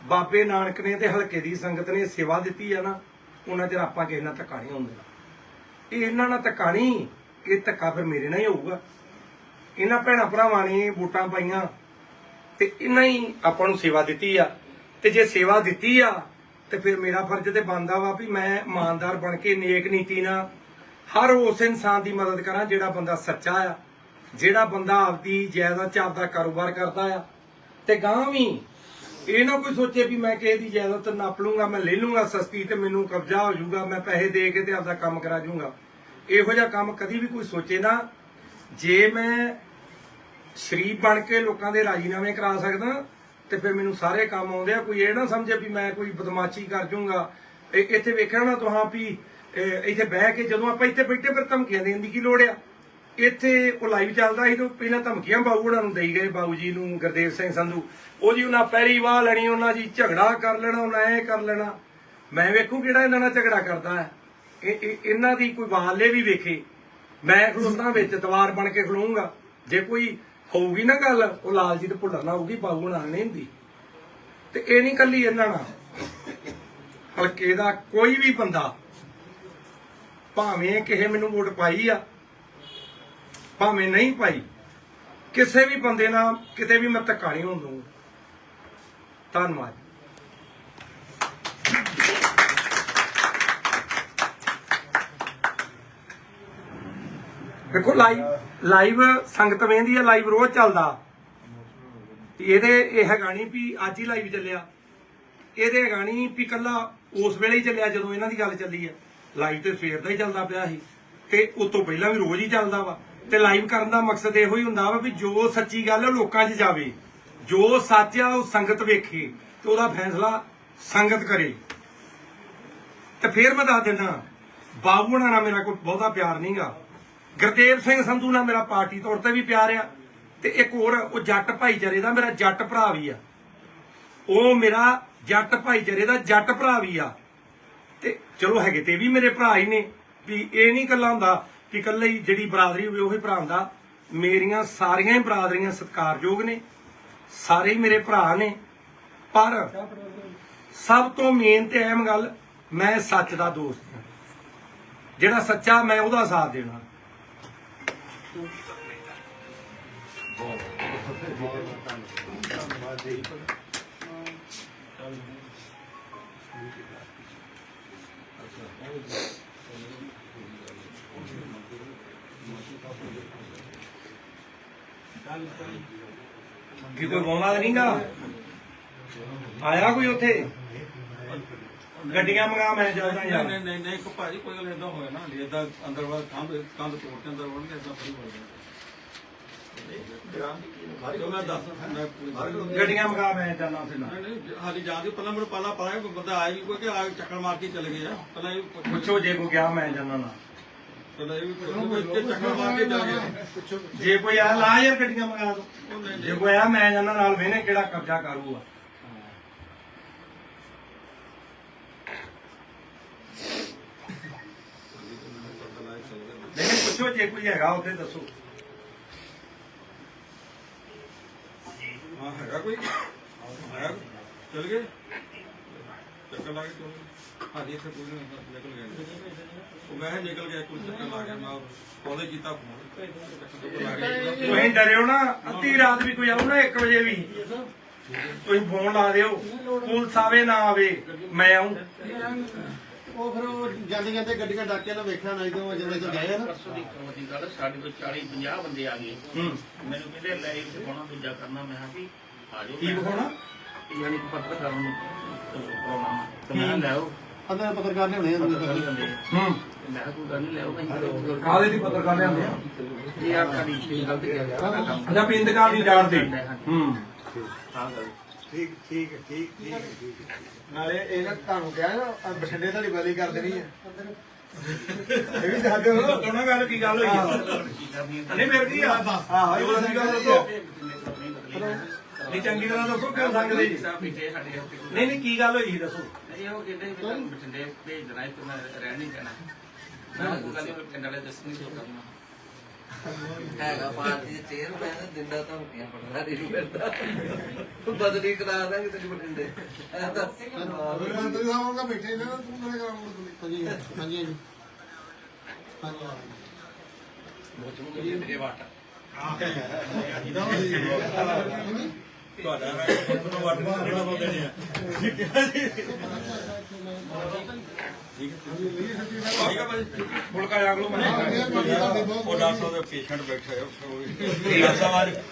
ਬਾਬੇ ਨਾਨਕ ਨੇ ਤੇ ਹਲਕੇ ਦੀ ਸੰਗਤ ਨੇ ਸੇਵਾ ਦਿੱਤੀ ਆ ਨਾ, ਉਹਨਾਂ ਚਿਰ ਆਪਾਂ ਕਿਸੇ ਨਾਲ ਧੱਕਾ ਨਹੀਂ ਹੁੰਦੇ ਇਹ ਇਹਨਾਂ ਨਾਲ ਧੱਕਾ ਨਹੀਂ, ਇਹ ਧੱਕਾ ਫਿਰ ਮੇਰੇ ਨਾਲ ਹੀ ਹੋਊਗਾ। ਇਹਨਾਂ ਭੈਣਾਂ ਭਰਾਵਾਂ ਨੇ ਵੋਟਾਂ ਪਾਈਆਂ ਤੇ ਇਹਨਾਂ ਹੀ ਆਪਾਂ ਨੂੰ ਸੇਵਾ ਦਿੱਤੀ ਆ। ਤੇ ਜੇ ਸੇਵਾ ਦਿੱਤੀ ਆ, ਤੇ ਫਿਰ ਮੇਰਾ ਫਰਜ਼ ਤੇ ਬਣਦਾ ਵਾ ਵੀ ਮੈਂ ਇਮਾਨਦਾਰ ਬਣ ਕੇ ਨੇਕ ਨੀਤੀ ਨਾਲ ਹਰ ਉਸ ਇਨਸਾਨ ਦੀ ਮਦਦ ਕਰਾਂ ਜਿਹੜਾ ਬੰਦਾ ਸੱਚਾ ਆ, ਜਿਹੜਾ ਬੰਦਾ ਆਪਦੀ ਜਾਇਦਾਦ ਚ ਆਪਦਾ ਕਾਰੋਬਾਰ ਕਰਦਾ ਆ। ਤੇ ਗਾਂ ਵੀ। ਇਹ ਨਾ ਕੋਈ ਸੋਚੇ ਵੀ ਮੈਂ ਕਿਸੇ ਦੀ ਜਾਇਦਾਦ ਨੱਪ ਲੂੰਗਾ ਮੈਂ ਲੈ ਲੂੰਗਾ ਸਸਤੀ ਤੇ ਮੈਨੂੰ ਕਬਜ਼ਾ ਹੋ ਜਾਊਗਾ, ਮੈਂ ਪੈਸੇ ਦੇ ਕੇ ਤੇ ਆਪਦਾ ਕੰਮ ਕਰਾ ਜਾਊਂਗਾ। ਇਹੋ ਜਿਹਾ ਕੰਮ ਕਦੀ ਵੀ ਕੋਈ ਸੋਚੇ ਨਾ। ਜੇ ਮੈਂ ਸ਼ਰੀਫ ਬਣ ਕੇ ਲੋਕਾਂ ਦੇ ਰਾਜੀਨਾਮੇ ਕਰਾ ਸਕਦਾ ਤੇ ਫਿਰ ਮੈਨੂੰ ਸਾਰੇ ਕੰਮ ਆਉਂਦੇ ਆ। ਕੋਈ ਇਹ ਨਾ ਸਮਝੇ ਵੀ ਮੈਂ ਕੋਈ ਬਦਮਾਸ਼ੀ ਕਰ ਜੂੰਗਾ ਇੱਥੇ ਵੇਖਣਾ ਨਾ ਤੁਹਾਂ ਵੀ ਇੱਥੇ ਬਹਿ ਕੇ ਜਦੋਂ ਆਪਾਂ ਇੱਥੇ ਬੈਠੇ ਫਿਰ ਧਮਕੀਆਂ ਦੇਣ ਦੀ ਕੀ ਲੋੜ ਆ? ਇੱਥੇ ਉਹ ਲਾਈਵ ਚੱਲਦਾ ਸੀ ਤੇ ਪਹਿਲਾਂ ਧਮਕੀਆਂ ਬਾਬੂ ਉਹਨਾਂ ਨੂੰ ਦੇਈ ਗਏ, ਬਾਊ ਜੀ ਨੂੰ, ਗੁਰਦੇਵ ਸਿੰਘ ਸੰਧੂ। ਉਹ ਜੀ ਉਹਨਾਂ ਪੈਰੀ ਵਾਹ ਲੈਣੀ, ਉਹਨਾਂ ਜੀ ਝਗੜਾ ਕਰ ਲੈਣਾ, ਉਹਨਾਂ ਐ ਕਰ ਲੈਣਾ। ਮੈਂ ਵੇਖੂ ਕਿਹੜਾ ਇਹਨਾਂ ਨਾਲ ਝਗੜਾ ਕਰਦਾ ਹੈ। ਇਹ ਇਹਨਾਂ ਦੀ ਕੋਈ ਵਾਲੇ ਵੀ ਵੇਖੇ। ਮੈਂ ਖਲੋਤਾ ਵਿੱਚ ਤਵਾਰ ਬਣ ਕੇ ਖਲੋਊਂਗਾ। ਜੇ ਕੋਈ ਹੋਊਗੀ ਨਾ ਗੱਲ, ਉਹ ਲਾਲ ਜੀ ਤੇ ਭੁੱਲਰ ਨਾਲ ਹੋਊਗੀ ਬਾਬੂ ਨਾਲ ਨਹੀਂ ਹੁੰਦੀ। ਤੇ ਇਹ ਨਹੀਂ ਕੱਲੀ ਇਹਨਾਂ ਨਾਲ। ਹਲਕੇ ਦਾ ਕੋਈ ਵੀ ਬੰਦਾ, ਭਾਵੇਂ ਕਿਸੇ ਮੈਨੂੰ ਵੋਟ ਪਾਈ ਆ ਭਾਵੇਂ ਨਹੀਂ ਪਾਈ ਕਿਸੇ ਵੀ ਬੰਦੇ ਨਾਲ ਕਿਤੇ ਵੀ ਮੈਂ ਧੱਕਾ ਨਹੀਂ ਹੋਣ ਦਊਂਗਾ। ਧੰਨਵਾਦ। ਦੇਖੋ ਲਾਈਵ ਲਾਈਵ ਸੰਗਤ ਵੇਂਦੀ ਆ, ਲਾਈਵ ਰੋਜ਼ ਚੱਲਦਾ। ਇਹਦੇ, ਇਹ ਹੈਗਾ ਨਹੀਂ ਵੀ ਅੱਜ ਹੀ ਲਾਈਵ ਚੱਲਿਆ। ਇਹਦੇ ਹੈਗਾ ਨਹੀਂ ਵੀ ਕੱਲਾ ਉਸ ਵੇਲੇ ਹੀ ਚੱਲਿਆ ਜਦੋਂ ਇਹਨਾਂ ਦੀ ਗੱਲ ਚੱਲੀ ਆ। ਲਾਈਵ ਤੇ ਸਵੇਰ ਦਾ ਹੀ ਚੱਲਦਾ ਪਿਆ ਸੀ। ਤੇ ਉਸ ਤੋਂ ਪਹਿਲਾਂ ਵੀ ਰੋਜ਼ ਹੀ ਚੱਲਦਾ ਵਾ। ਤੇ ਲਾਈਵ ਕਰਨ ਦਾ ਮਕਸਦ ਇਹੋ ਹੀ ਹੁੰਦਾ ਵਾ ਵੀ ਜੋ ਸੱਚੀ ਗੱਲ ਹੈ ਲੋਕਾਂ 'ਚ ਜਾਵੇ। ਜੋ ਸੱਚ ਆ ਉਹ ਸੰਗਤ ਵੇਖੇ ਤੇ ਉਹਦਾ ਫੈਸਲਾ ਸੰਗਤ ਕਰੇ। ਤੇ ਫਿਰ ਮੈਂ ਦੱਸ ਦਿੰਦਾ, ਬਾਬੂ ਨਾਲ ਮੇਰਾ ਕੋਈ ਬਹੁਤਾ ਪਿਆਰ ਨਹੀਂਗਾ ਗੁਰਦੇਵ ਸਿੰਘ ਸੰਧੂ ਨਾਲ ਮੇਰਾ ਪਾਰਟੀ ਤੌਰ ਤੇ ਵੀ ਪਿਆਰ ਆ। ਤੇ ਇੱਕ ਹੋਰ, ਉਹ ਜੱਟ ਭਾਈਚਾਰੇ ਦਾ ਮੇਰਾ ਜੱਟ ਭਰਾ ਵੀ ਆ। ਉਹ ਮੇਰਾ ਜੱਟ ਭਾਈਚਾਰੇ ਦਾ ਜੱਟ ਭਰਾ ਵੀ ਆ। ਤੇ ਚਲੋ ਹੈਗੇ ਤੇ ਵੀ ਮੇਰੇ ਭਰਾ ਹੀ ਨੇ, ਵੀ ਇਹ ਨਹੀਂ ਕੱਲਾ ਹੁੰਦਾ। ਕਿ ਕੱਲੇ ਹੀ ਜਿਹੜੀ ਬਰਾਦਰੀ ਹੋਵੇ, ਉਹੀ ਭਰਾ ਮੇਰੀਆਂ ਸਾਰੀਆਂ ਹੀ ਬਰਾਦਰੀਆਂ ਸਤਿਕਾਰਯੋਗ ਨੇ, ਸਾਰੇ ਹੀ ਮੇਰੇ ਭਰਾ ਨੇ। ਪਰ ਸਭ ਤੋਂ ਮੇਨ ਤੇ ਅਹਿਮ ਗੱਲ, ਮੈਂ ਸੱਚ ਦਾ ਦੋਸਤ ਹਾਂ। ਜਿਹੜਾ ਸੱਚਾ, ਮੈਂ ਉਹਦਾ ਸਾਥ ਦੇਣਾ। ਕੀ ਕੋਈ ਬੋਲਾ ਨਹੀਂਗਾ? ਆਇਆ ਕੋਈ ਉੱਥੇ? ਗੱਡੀਆਂ ਮੰਗਾ ਮੈਂ ਨਹੀਂ ਯਾਰ ਨਹੀਂ ਨਹੀਂ ਨਹੀਂ ਕੋ ਭਾਜੀ ਕੋਈ ਗੱਲ ਏਦਾਂ ਹੋਇਆ ਨਾ ਏਦਾਂ ਅੰਦਰ ਵਾਲਾ ਕੰਧ ਕੰਧ ਤੋੜ ਕੇ ਅੰਦਰ ਵੜਨਗੇ ਏਦਾਂ ਫਰੀ ਹੋ ਜਾਣਾ ਗੱਡੀਆਂ ਮੰਗਾ ਮੈਂ ਚੱਲਦਾ ਫਿਰ ਨਹੀਂ ਹਾਲੀ ਜਾਂਦੀ ਪਹਿਲਾਂ ਮੈਨੂੰ ਪਹਿਲਾਂ ਪਤਾ ਹੈ ਕੋਈ ਬੰਦਾ ਆਇਆ ਵੀ ਕੋਈ ਕਿ ਆ ਚੱਕਰ ਮਾਰ ਕੇ ਚਲੇ ਗਏ ਆ ਪਹਿਲਾਂ ਪੁੱਛੋ। ਜੇ ਕੋਈ ਗਿਆ ਮੈਂ ਜਾਣਾ ਨਾ ਪਹਿਲਾਂ ਇਹ ਵੀ ਪੁੱਛੋ ਕੋਈ ਇੱਥੇ ਚੱਕਰ ਮਾਰ ਕੇ ਚਲੇ ਗਏ ਜੇ ਕੋਈ ਆ ਲਾ ਯਾਰ ਗੱਡੀਆਂ ਮੰਗਾ ਦੋ। ਉਹ ਨਹੀਂ ਜੇ ਕੋਈ ਆ ਮੈਂ ਜਾਣਾ ਨਾਲ ਵੇਨੇ ਕਿਹੜਾ ਕਬਜ਼ਾ ਕਰੂਗਾ। ਲੇਕਿਨ ਪੁੱਛੋ ਜੇ ਕੋਈ ਹੈਗਾ ਉੱਥੇ ਦੱਸੋ। ਹਾਂ ਹੈਗਾ ਕੋਈ? ਹੈਗਾ? ਚਲ ਗਏ। ਚੱਕਰ ਲਾ ਕੇ ਚਲ। ਹਾਲੀ ਇੱਥੇ ਕੋਈ ਨਹੀਂ ਨਿਕਲ ਗਏ ਉਹ ਮੈਂ ਨਿਕਲ ਗਿਆ ਕੋਈ ਚੱਕਰ ਲਾ ਗਿਆ ਮੈਂ ਉਹਦੇ ਕੀਤਾ ਫੋਨ ਲਾ ਗਿਆ ਤੁਸੀਂ ਡਰਿਓ ਨਾ ਅੱਧੀ ਰਾਤ ਵੀ ਕੋਈ ਆਉ ਨਾ 1 ਵਜੇ ਵੀ। ਤੁਸੀਂ ਫੋਨ ਲਾ ਦਿਓ। ਪੁਲਿਸ ਆਵੇ ਨਾ ਆਵੇ ਮੈਂ ਆਉਂ ਉਹ ਫਿਰ ਉਹ ਜਾਂਦੇ ਜਾਂਦੇ ਗੱਡੀਆਂ ਡਾਕਿਆਂ ਨਾਲ ਵੇਖਿਆ ਨਹੀਂ ਤੋਂ ਜਦੋਂ ਤੋਂ ਗਏ ਨਾ। ਪਰਸੋਂ ਦੀ ਕਰੋ ਦੀ ਗੱਲ ਸਾਡੇ ਤੋਂ 40 50 ਬੰਦੇ ਆ ਗਏ। ਮੈਨੂੰ ਕਹਿੰਦੇ ਲਾਈਵ ਦਿਖਾਉਣਾ ਦੂਜਾ ਕਰਨਾ। ਮੈਂ ਵੀ ਆ ਜਾਓ। ਕੀ ਵਿਖਾਉਣਾ ਯਾਨੀ ਕਿ ਪੱਤਰਕਾਰ ਨੂੰ ਕਰਾਉਣਾ ਤੇ ਮੈਂ ਲੈ ਆਓ। ਅੰਦਰ ਪੱਤਰਕਾਰ ਨੇ ਹੁਣੇ ਹੂੰ। ਮੈਂ ਕਿਹਾ ਕੋਈ ਗੱਲ ਨਹੀਂ ਲੈ ਅਸੀਂ ਕਾਲੇ ਦੀ ਪੱਤਰਕਾਰ ਲਿਆਂਦੇ ਆ। ਇਹ ਆ ਸਾਡੀ ਕੀ ਗਲਤ ਕਿਹਾ ਗਿਆ ਨਾ ਅੱਛਾ ਪਿੰਡ ਨਹੀਂ ਜਾਣਦੇ ਹੂੰ। ਹਾਂ ਗੱਲ। ਨਾਲੇ ਇਹ ਨਾ ਤੁਹਾਨੂੰ ਕਿਹਾ ਨਾ ਬਠਿੰਡੇ ਤੁਹਾਡੀ ਬਲੀ ਕਰ ਦੇਣੀ ਹੈ ਇਹ ਵੀ ਦੱਸ ਦਿਓ। ਉਹਨਾਂ ਗੱਲ ਕੀ ਗੱਲ ਹੋਈ ਆ? ਨਹੀਂ ਫਿਰ ਕੀ ਆ? ਆਹੋ ਇਹ ਜੋ ਬਲੀ ਅਸੀਂ ਕਰ ਗੱਲ ਦੇਣੀ ਦੱਸੋ। ਹੈ ਨਹੀਂ ਚੰਗੀ ਤਰ੍ਹਾਂ ਦੱਸੋ ਕਿਉਂ ਹੱਥ। ਨਹੀਂ ਨਹੀਂ ਕੀ ਗੱਲ ਹੋਈ ਸੀ ਦੱਸੋ। ਇਹ ਉਹ ਕਹਿੰਦੇ ਵੀ ਤੁਹਾਨੂੰ ਬਠਿੰਡੇ ਭੇਜ ਦੇਣਾ ਤੇ ਮੈਂ ਰਹਿਣ ਨਹੀਂ ਦੇਣਾ ਮੈਂ ਕੋਈ ਗੱਲ ਨਹੀਂ ਪਿੰਡ ਵਾਲੇ ਦੱਸਣੀ ਜੋ ਕਰਨਾ ਹੈਗਾ ਪਾਰਟੀ ਦੇ ਚੇਅਰਮੈਨ ਦਿੰਦਾ ਧਮਕੀਆਂ ਪੜਦਾ ਨਹੀਂ ਫਿਰਦਾ ਬਦਲੀ ਕਰਾ ਦਾਂਗੇ ਤੇਰੀ ਬਠਿੰਡੇ ਐਂ ਤਾਂ ਮੰਤਰੀ ਸਾਹਿਬ ਦਾ ਬੈਠੇ ਨੇ ਤੂੰ ਮੇਰੇ ਕਰਾਉਂਗਾ ਹਾਂਜੀ ਹਾਂਜੀ ਹਾਂਜੀ ਹਾਂਜੀ ਮੇਰੇ ਵਾਟ ਤੁਹਾਡਾ। ਤੁਹਾਨੂੰ ਵੱਟ ਜਿਹੜਾ ਬੰਦੇ ਨੇ ਠੀਕ ਹੈ ਜੀ ਠੀਕ ਹੈ ਭਾਜੀ ਫੁਲਕਾ ਜਾਗ ਲੋ ਮੈਂ ਉਹ ਡਾਕਟਰ ਦੇ ਪੇਸ਼ੈਂਟ ਬੈਠੇ ਆ ਉਹ ਡਾਕਟਰ ਸਾਹਿਬ